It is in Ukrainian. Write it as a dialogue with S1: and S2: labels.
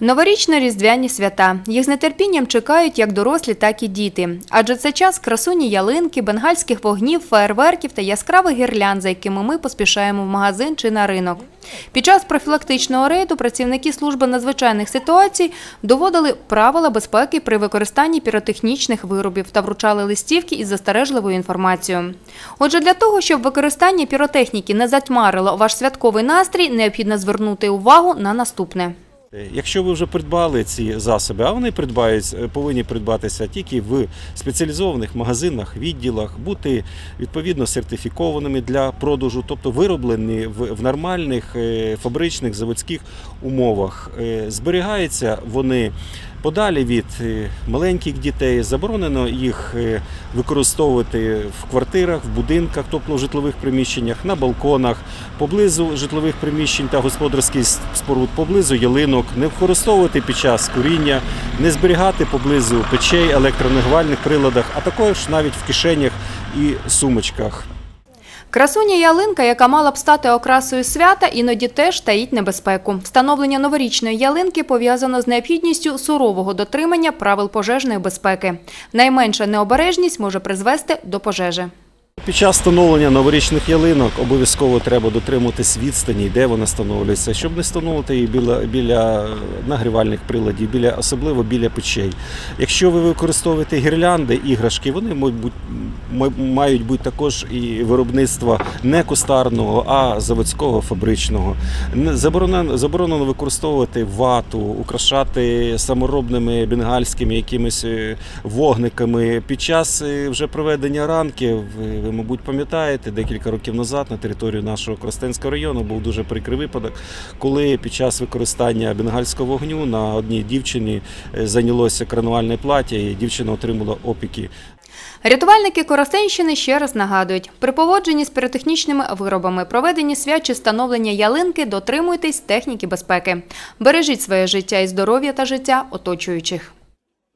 S1: Новорічно-різдвяні свята. Їх з нетерпінням чекають як дорослі, так і діти. Адже це час красуні ялинки, бенгальських вогнів, феєрверків та яскравих гірлянд, за якими ми поспішаємо в магазин чи на ринок. Під час профілактичного рейду працівники служби надзвичайних ситуацій доводили правила безпеки при використанні піротехнічних виробів та вручали листівки із застережливою інформацією. Отже, для того, щоб використання піротехніки не затьмарило ваш святковий настрій, необхідно звернути увагу на наступне.
S2: Якщо ви вже придбали ці засоби, а вони придбають, е, повинні придбатися тільки в спеціалізованих магазинах, відділах, бути відповідно сертифікованими для продажу, тобто вироблені в, нормальних е, фабричних заводських умовах. Е, Зберігаються вони подалі від маленьких дітей. Заборонено їх використовувати в квартирах, в будинках, тобто в житлових приміщеннях, на балконах, поблизу житлових приміщень та господарських споруд, поблизу ялинок, не використовувати під час куріння, не зберігати поблизу печей, електронагрівальних приладах, а також навіть в кишенях і сумочках.
S1: Красуня ялинка, яка мала б стати окрасою свята, іноді теж таїть небезпеку. Встановлення новорічної ялинки пов'язано з необхідністю сурового дотримання правил пожежної безпеки. Найменша необережність може призвести до пожежі.
S2: Під час встановлення новорічних ялинок обов'язково треба дотримуватись відстані, де вона встановлюється, щоб не встановити її біля, біля нагрівальних приладів, біля, особливо біля печей. Якщо ви використовуєте гірлянди, іграшки, вони мають бути, ма- мають бути також і виробництва не кустарного, а заводського, фабричного. Заборонено, заборонено використовувати вату, украшати саморобними бенгальськими якимись е, вогниками. Під час е, вже проведення ранків, ви, ви, мабуть, пам'ятаєте, декілька років назад на території нашого Кростенського району був дуже прикрий випадок, коли під час використання бенгальського вогню на одній дівчині е, зайнялося кранувальне плаття, і дівчина отримала опіки.
S1: Рятувальники Коростенщини ще раз нагадують, при поводженні з піротехнічними виробами, проведенні свят чи встановлення ялинки, дотримуйтесь техніки безпеки. Бережіть своє життя і здоров'я та життя оточуючих.